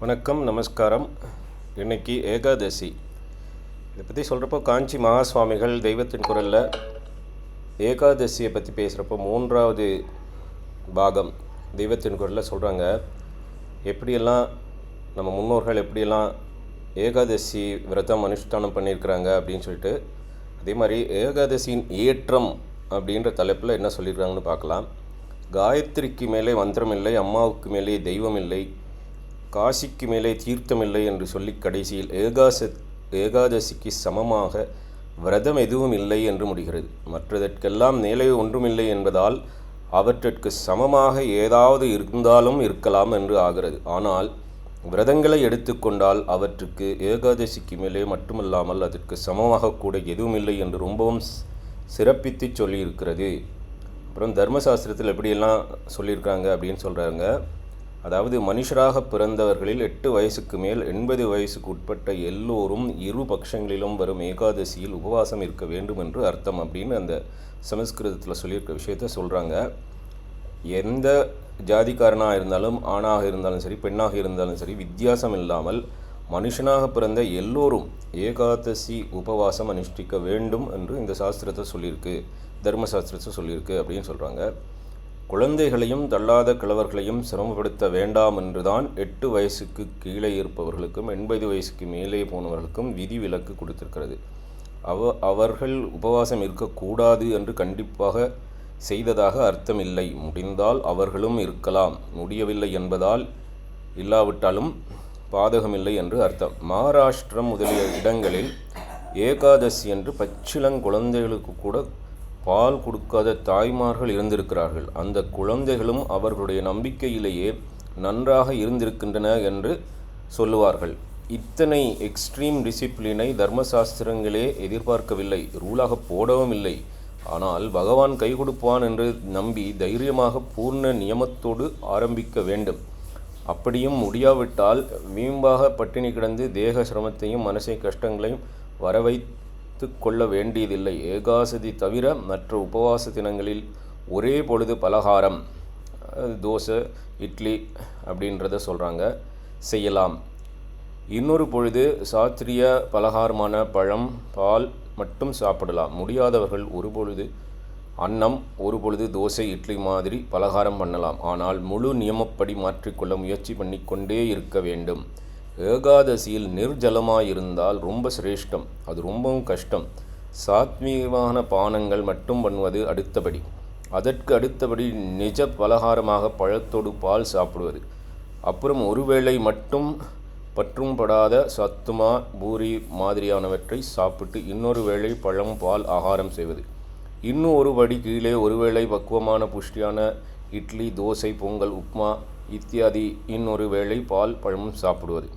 வணக்கம் நமஸ்காரம். இன்னைக்கு ஏகாதசி. இதை பற்றி சொல்கிறப்போ காஞ்சி மகாசுவாமிகள் தெய்வத்தின் குரலில் ஏகாதசியை பற்றி பேசுகிறப்போ மூன்றாவது பாகம் தெய்வத்தின் குரலில் சொல்கிறாங்க எப்படியெல்லாம் நம்ம முன்னோர்கள் எப்படியெல்லாம் ஏகாதசி விரதம் அனுஷ்டானம் பண்ணியிருக்கிறாங்க அப்படின்னு சொல்லிட்டு அதே மாதிரி ஏகாதசியின் ஏற்றம் அப்படின்ற தலைப்பில் என்ன சொல்லியிருக்காங்கன்னு பார்க்கலாம். காயத்ரிக்கு மேலே மந்திரம் இல்லை அம்மாவுக்கு மேலே தெய்வம் இல்லை காசிக்கு மேலே தீர்த்தமில்லை என்று சொல்லி கடைசியில் ஏகாச ஏகாதசிக்கு சமமாக விரதம் எதுவும் இல்லை என்று முடிகிறது. மற்றதற்கெல்லாம் நிலை ஒன்றுமில்லை என்பதால் அவற்றிற்கு சமமாக ஏதாவது இருந்தாலும் இருக்கலாம் என்று ஆகிறது. ஆனால் விரதங்களை எடுத்துக்கொண்டால் அவற்றுக்கு ஏகாதசிக்கு மேலே மட்டுமல்லாமல் அதற்கு சமமாக கூட எதுவும் இல்லை என்று ரொம்பவும் சிறப்பித்து சொல்லியிருக்கிறது. அப்புறம் தர்மசாஸ்திரத்தில் எப்படியெல்லாம் சொல்லியிருக்காங்க அப்படின்னு சொல்கிறாங்க அதாவது மனுஷராக பிறந்தவர்களில் எட்டு வயசுக்கு மேல் எண்பது வயசுக்கு உட்பட்ட எல்லோரும் இரு பட்சங்களிலும் வரும் ஏகாதசியில் உபவாசம் இருக்க வேண்டும் என்று அர்த்தம் அப்படின்னு அந்த சமஸ்கிருதத்தில் சொல்லியிருக்க விஷயத்த சொல்கிறாங்க எந்த ஜாதிக்காரனாக இருந்தாலும் ஆணாக இருந்தாலும் சரி பெண்ணாக இருந்தாலும் சரி வித்தியாசம் இல்லாமல் மனுஷனாக பிறந்த எல்லோரும் ஏகாதசி உபவாசம் அனுஷ்டிக்க வேண்டும் என்று இந்த சாஸ்திரத்தை சொல்லியிருக்கு தர்மசாஸ்திரத்தை சொல்லியிருக்கு அப்படின்னு சொல்கிறாங்க குழந்தைகளையும் தள்ளாத கிழவர்களையும் சிரமப்படுத்த வேண்டாம் என்றுதான் எட்டு வயசுக்கு கீழே இருப்பவர்களுக்கும் எண்பது வயசுக்கு மேலே போனவர்களுக்கும் விதி விலக்கு கொடுத்திருக்கிறது. அவ அவர்கள் உபவாசம் இருக்கக்கூடாது என்று கண்டிப்பாக செய்ததாக அர்த்தமில்லை. முடிந்தால் அவர்களும் இருக்கலாம். முடியவில்லை என்பதால் இல்லாவிட்டாலும் பாதகமில்லை என்று அர்த்தம். மகாராஷ்டிரம் முதலிய இடங்களில் ஏகாதசி என்று பச்சிளங்குழந்தைகளுக்கு கூட பால் கொடுக்காத தாய்மார்கள் இருந்திருக்கிறார்கள். அந்த குழந்தைகளும் அவர்களுடைய நம்பிக்கையிலேயே நன்றாக இருந்திருக்கின்றன என்று சொல்லுவார்கள். இத்தனை எக்ஸ்ட்ரீம் டிசிப்ளினை தர்மசாஸ்திரங்களே எதிர்பார்க்கவில்லை. ரூலாக போடவும் இல்லை. ஆனால் பகவான் கை கொடுப்பான் என்று நம்பி தைரியமாக பூர்ண நியமத்தோடு ஆரம்பிக்க வேண்டும். அப்படியும் முடியாவிட்டால் வீம்பாக பட்டினி கிடந்து தேக சிரமத்தையும் மனசை கஷ்டங்களையும் வரவை கொள்ள வேண்டியதில்லை. ஏகாசதி தவிர மற்ற உபவாச தினங்களில் ஒரே பொழுது பலகாரம் தோசை இட்லி அப்படின்றத சொல்கிறாங்க செய்யலாம். இன்னொரு பொழுது சாத்திரிய பலகாரமான பழம் பால் மட்டும் சாப்பிடலாம். முடியாதவர்கள் ஒரு பொழுது அன்னம் ஒரு பொழுது தோசை இட்லி மாதிரி பலகாரம் பண்ணலாம். ஆனால் முழு நியமப்படி மாற்றிக்கொள்ள முயற்சி பண்ணிக்கொண்டே இருக்க வேண்டும். ஏகாதசியில் நிர்ஜலமாயிருந்தால் ரொம்ப சிரேஷ்டம். அது ரொம்பவும் கஷ்டம். சாத்மீகமான பானங்கள் மட்டும் பண்ணுவது அடுத்தபடி. அதற்கு அடுத்தபடி நிஜ பலகாரமாக பழத்தோடு பால் சாப்பிடுவது. அப்புறம் ஒருவேளை மட்டும் பற்றும் படாத சத்துமா பூரி மாதிரியானவற்றை சாப்பிட்டு இன்னொரு வேளை பழம் பால் ஆகாரம் செய்வது. இன்னும் ஒரு படி கீழே ஒருவேளை பக்குவமான புஷ்டியான இட்லி தோசை பொங்கல் உப்மா இத்தியாதி இன்னொரு வேளை பால் பழமும் சாப்பிடுவது.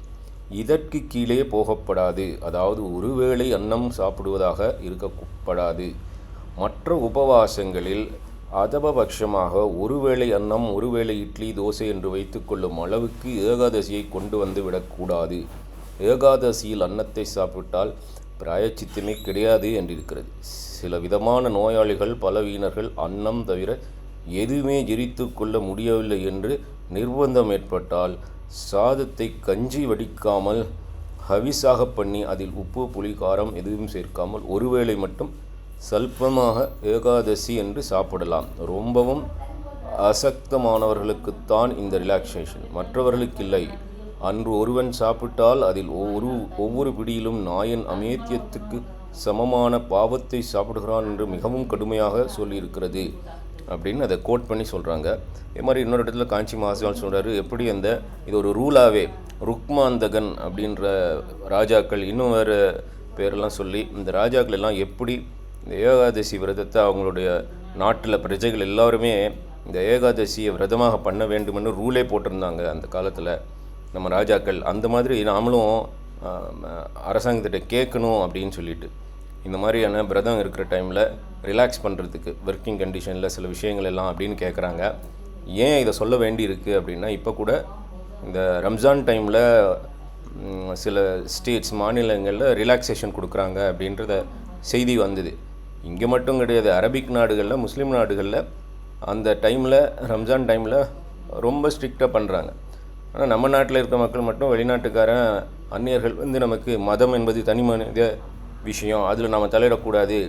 இதற்கு கீழே போகப்படாது. அதாவது ஒருவேளை அன்னம் சாப்பிடுவதாக இருக்கப்படாது மற்ற உபவாசங்களில் அதபபட்சமாக ஒருவேளை அன்னம் ஒருவேளை இட்லி தோசை என்று வைத்துக்கொள்ளும் அளவுக்கு ஏகாதசியை கொண்டு வந்து விடக்கூடாது. ஏகாதசியில் அன்னத்தை சாப்பிட்டால் பிராயச்சித்தமே கிடையாது என்றிருக்கிறது. சில விதமான நோயாளிகள் பலவீனர்கள் அன்னம் தவிர எதுவுமே ஜெரித்து கொள்ள முடியவில்லை என்று நிர்பந்தம் ஏற்பட்டால் சாதத்தை கஞ்சி வடிக்காமல் ஹவிஸாக பண்ணி அதில் உப்பு புளி காரம் எதுவும் சேர்க்காமல் ஒருவேளை மட்டும் சல்பமாக ஏகாதசி என்று சாப்பிடலாம். ரொம்பவும் அசக்தமானவர்களுக்குத்தான் இந்த ரிலாக்ஸேஷன் மற்றவர்களுக்கு இல்லை. அன்று ஒருவன் சாப்பிட்டால் அதில் ஒரு ஒவ்வொரு பிடியிலும் நாயன் அமேத்தியத்துக்கு சமமான பாவத்தை சாப்பிடுகிறான் என்று மிகவும் கடுமையாக சொல்லியிருக்கிறது. அப்படின்னு அதை கோட் பண்ணி சொல்கிறாங்க இதே மாதிரி இன்னொரு இடத்துல காஞ்சி மகாசிவால் சொல்கிறாரு எப்படி அந்த இது ஒரு ரூலாகவே ருக்மாந்தகன் அப்படின்ற ராஜாக்கள் இன்னும் வேறு பேரெல்லாம் சொல்லி இந்த ராஜாக்கள் எல்லாம் எப்படி இந்த ஏகாதசி விரதத்தை அவங்களுடைய நாட்டில் பிரஜைகள் எல்லாருமே இந்த ஏகாதசியை விரதமாக பண்ண வேண்டுமென்னு ரூலே போட்டிருந்தாங்க அந்த காலத்தில் நம்ம ராஜாக்கள். அந்த மாதிரி நாமளும் அரசாங்கத்திட்ட கேட்கணும் அப்படின்னு சொல்லிட்டு. இந்த மாதிரியான விரதம் இருக்கிற டைமில் ரிலாக்ஸ் பண்ணுறதுக்கு ஒர்க்கிங் கண்டிஷனில் சில விஷயங்கள் எல்லாம் அப்படின்னு கேட்குறாங்க ஏன் இதை சொல்ல வேண்டியிருக்கு அப்படின்னா இப்போ கூட இந்த ரம்ஜான் டைமில் சில ஸ்டேட்ஸ் மாநிலங்களில் ரிலாக்ஸேஷன் கொடுக்குறாங்க அப்படின்றத செய்தி வந்தது. இங்கே மட்டும் கிடையாது அரபிக் நாடுகளில் முஸ்லீம் நாடுகளில் அந்த டைமில் ரம்ஜான் டைமில் ரொம்ப ஸ்ட்ரிக்டாக பண்ணுறாங்க ஆனால் நம்ம நாட்டில் இருக்க மக்கள் மட்டும் வெளிநாட்டுக்காரன் அந்நியர்கள் வந்து நமக்கு மதம் என்பது தனி மனித விஷயம் அதில் நம்ம தலையிடக்கூடாது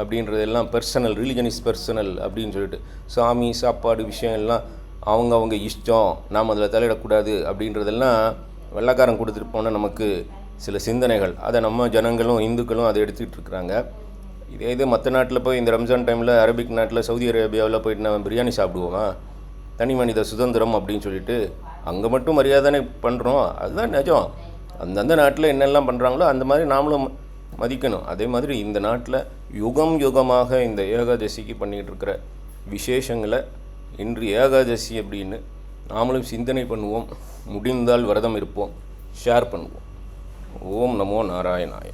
அப்படின்றதெல்லாம் பர்சனல் ரிலிஜன் இஸ் பர்சனல் அப்படின்னு சொல்லிட்டு சாமி சாப்பாடு விஷயம் எல்லாம் அவங்க அவங்க இஷ்டம் நாம் அதில் தலையிடக்கூடாது அப்படின்றதெல்லாம் வெள்ளைக்காரன் கொடுத்துட்டு போன நமக்கு சில சிந்தனைகள். அதை நம்ம ஜனங்களும் இந்துக்களும் அதை எடுத்துக்கிட்டு இருக்கிறாங்க. இதே இது மற்ற நாட்டில் போய் இந்த ரம்ஜான் டைமில் அரபிக் நாட்டில் சவுதி அரேபியாவில் போயிட்டு நம்ம பிரியாணி சாப்பிடுவோமா? தனி மனித சுதந்திரம் அப்படின்னு சொல்லிட்டு அங்கே மட்டும் மரியாதை பண்ணுறோம் அதுதான் நிஜம். அந்தந்த நாட்டில் என்னெல்லாம் பண்ணுறாங்களோ அந்த மாதிரி நாமளும் மதிக்கணும். அதே மாதிரி இந்த நாட்டில் யுகம் யுகமாக இந்த ஏகாதசிக்கு பண்ணிக்கிட்டு இருக்கிற விசேஷங்களை இன்று ஏகாதசி அப்படின்னு நாமளும் சிந்தனை பண்ணுவோம். முடிந்தால் விரதம் இருப்போம். ஷேர் பண்ணுவோம். ஓம் நமோ நாராயணாய.